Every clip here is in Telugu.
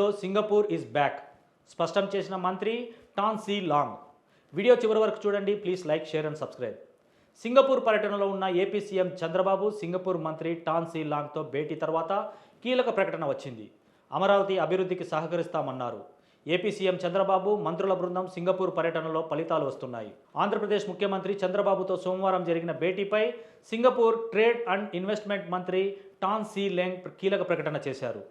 అమరావతి సింగపూర్ ఇస్ బ్యాక్ స్పష్టం చేసిన మంత్రి టాన్ సి లాంగ్. వీడియో చివరి వరకు చూడండి please like share and subscribe Singapore పర్యటనలో ఉన్న ఏపీ సీఎం చంద్రబాబు సింగపూర్ మంత్రి టాన్ సి లాంగ్తో భేటీ తర్వాత కీలక ప్రకటన వచ్చింది. అమరావతి అభివృద్ధికి సహకరిస్తామన్నారు. ఏపీ సీఎం చంద్రబాబు మంత్రుల బృందం సింగపూర్ పర్యటనలో ఫలితాలు వస్తున్నాయి. ఆంధ్రప్రదేశ్ ముఖ్యమంత్రి చంద్రబాబుతో సోమవారం జరిగిన భేటీపై సింగపూర్ ట్రేడ్ అండ్ ఇన్వెస్ట్మెంట్ మంత్రి టాన్ సీ లెంగ్ కీలక ప్రకటన చేశారు.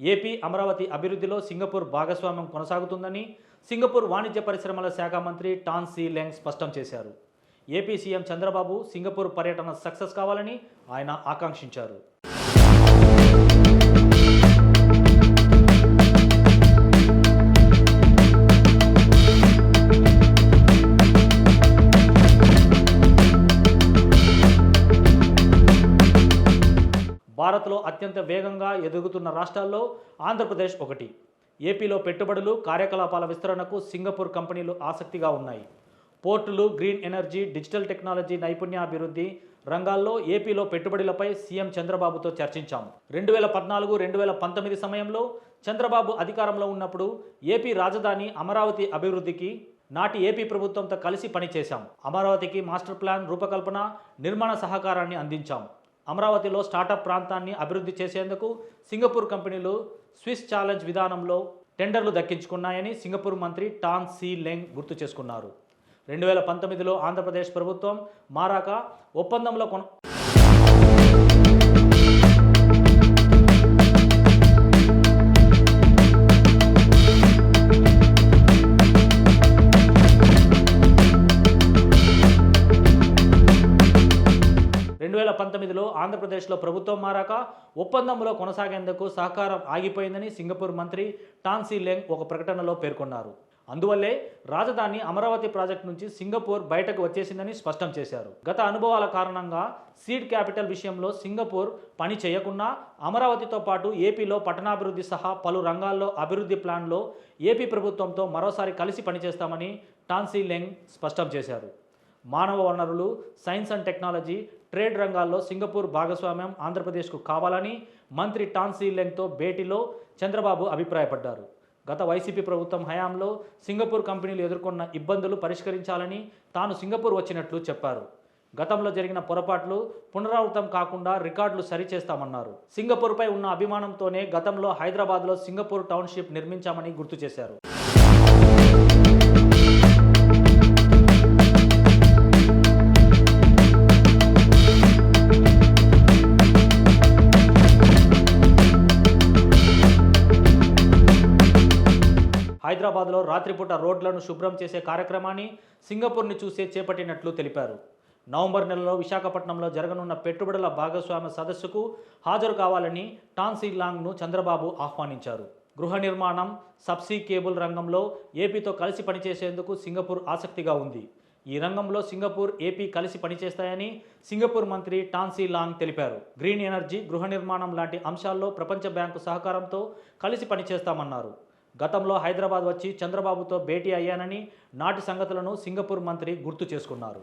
ఏపీ అమరావతి అభివృద్ధిలో సింగపూర్ భాగస్వామ్యం కొనసాగుతుందని సింగపూర్ వాణిజ్య పరిశ్రమల శాఖ మంత్రి టాన్ సీ లెంగ్ స్పష్టం చేశారు. ఏపీ సీఎం చంద్రబాబు సింగపూర్ పర్యటన సక్సెస్ కావాలని ఆయన ఆకాంక్షించారు. భారత్లో అత్యంత వేగంగా ఎదుగుతున్న రాష్ట్రాల్లో ఆంధ్రప్రదేశ్ ఒకటి. ఏపీలో పెట్టుబడులు కార్యకలాపాల విస్తరణకు సింగపూర్ కంపెనీలు ఆసక్తిగా ఉన్నాయి. పోర్టులు గ్రీన్ ఎనర్జీ డిజిటల్ టెక్నాలజీ నైపుణ్యాభివృద్ధి రంగాల్లో ఏపీలో పెట్టుబడులపై సీఎం చంద్రబాబుతో చర్చించాం. రెండు వేల పద్నాలుగు రెండు వేల పంతొమ్మిది సమయంలో చంద్రబాబు అధికారంలో ఉన్నప్పుడు ఏపీ రాజధాని అమరావతి అభివృద్ధికి నాటి ఏపీ ప్రభుత్వంతో కలిసి పనిచేశాం. అమరావతికి మాస్టర్ ప్లాన్ రూపకల్పన నిర్మాణ సహకారాన్ని అందించాం. అమరావతిలో స్టార్టప్ ప్రాంతాన్ని అభివృద్ధి చేసేందుకు సింగపూర్ కంపెనీలు స్విస్ ఛాలెంజ్ విధానంలో టెండర్లు దక్కించుకున్నాయని సింగపూర్ మంత్రి టాన్ సీ లెంగ్ గుర్తు చేసుకున్నారు. రెండు వేల పంతొమ్మిదిలో ఆంధ్రప్రదేశ్ ప్రభుత్వం మారాక ఒప్పందంలో కొన రెండు వేల పంతొమ్మిదిలో ఆంధ్రప్రదేశ్లో ప్రభుత్వం మారాక ఒప్పందంలో కొనసాగేందుకు సహకారం ఆగిపోయిందని సింగపూర్ మంత్రి టాన్సీ లెంగ్ ఒక ప్రకటనలో పేర్కొన్నారు. అందువల్లే రాజధాని అమరావతి ప్రాజెక్టు నుంచి సింగపూర్ బయటకు వచ్చేసిందని స్పష్టం చేశారు. గత అనుభవాల కారణంగా సీడ్ క్యాపిటల్ విషయంలో సింగపూర్ పని చేయకున్నా అమరావతితో పాటు ఏపీలో పట్టణాభివృద్ధి సహా పలు రంగాల్లో అభివృద్ధి ప్లాన్లో ఏపీ ప్రభుత్వంతో మరోసారి కలిసి పనిచేస్తామని టాన్సీ లెంగ్ స్పష్టం చేశారు. మానవ వనరులు సైన్స్ అండ్ టెక్నాలజీ ట్రేడ్ రంగాల్లో సింగపూర్ భాగస్వామ్యం ఆంధ్రప్రదేశ్కు కావాలని మంత్రి టాన్సీ లెంగ్తో భేటీలో చంద్రబాబు అభిప్రాయపడ్డారు. గత వైసీపీ ప్రభుత్వం హయాంలో సింగపూర్ కంపెనీలు ఎదుర్కొన్న ఇబ్బందులు పరిష్కరించాలని తాను సింగపూర్ వచ్చినట్లు చెప్పారు. గతంలో జరిగిన పొరపాట్లు పునరావృతం కాకుండా రికార్డులు సరిచేస్తామన్నారు. సింగపూర్పై ఉన్న అభిమానంతోనే గతంలో హైదరాబాద్లో సింగపూర్ టౌన్షిప్ నిర్మించామని గుర్తు చేశారు. హైదరాబాద్లో రాత్రిపూట రోడ్లను శుభ్రం చేసే కార్యక్రమాన్ని సింగపూర్ని చూసే చేపట్టినట్లు తెలిపారు. నవంబర్ నెలలో విశాఖపట్నంలో జరగనున్న పెట్టుబడుల భాగస్వామ్య సదస్సుకు హాజరు కావాలని టాన్సీ లాంగ్ను చంద్రబాబు ఆహ్వానించారు. గృహ నిర్మాణం సబ్సీ కేబుల్ రంగంలో ఏపీతో కలిసి పనిచేసేందుకు సింగపూర్ ఆసక్తిగా ఉంది. ఈ రంగంలో సింగపూర్ ఏపీ కలిసి పనిచేస్తాయని సింగపూర్ మంత్రి టాన్సీ లాంగ్ తెలిపారు. గ్రీన్ ఎనర్జీ గృహ నిర్మాణం లాంటి అంశాల్లో ప్రపంచ బ్యాంకు సహకారంతో కలిసి పనిచేస్తామన్నారు. గతంలో హైదరాబాద్ వచ్చి చంద్రబాబుతో భేటీ అయ్యానని నాటి సంగతులను సింగపూర్ మంత్రి గుర్తు చేసుకున్నారు.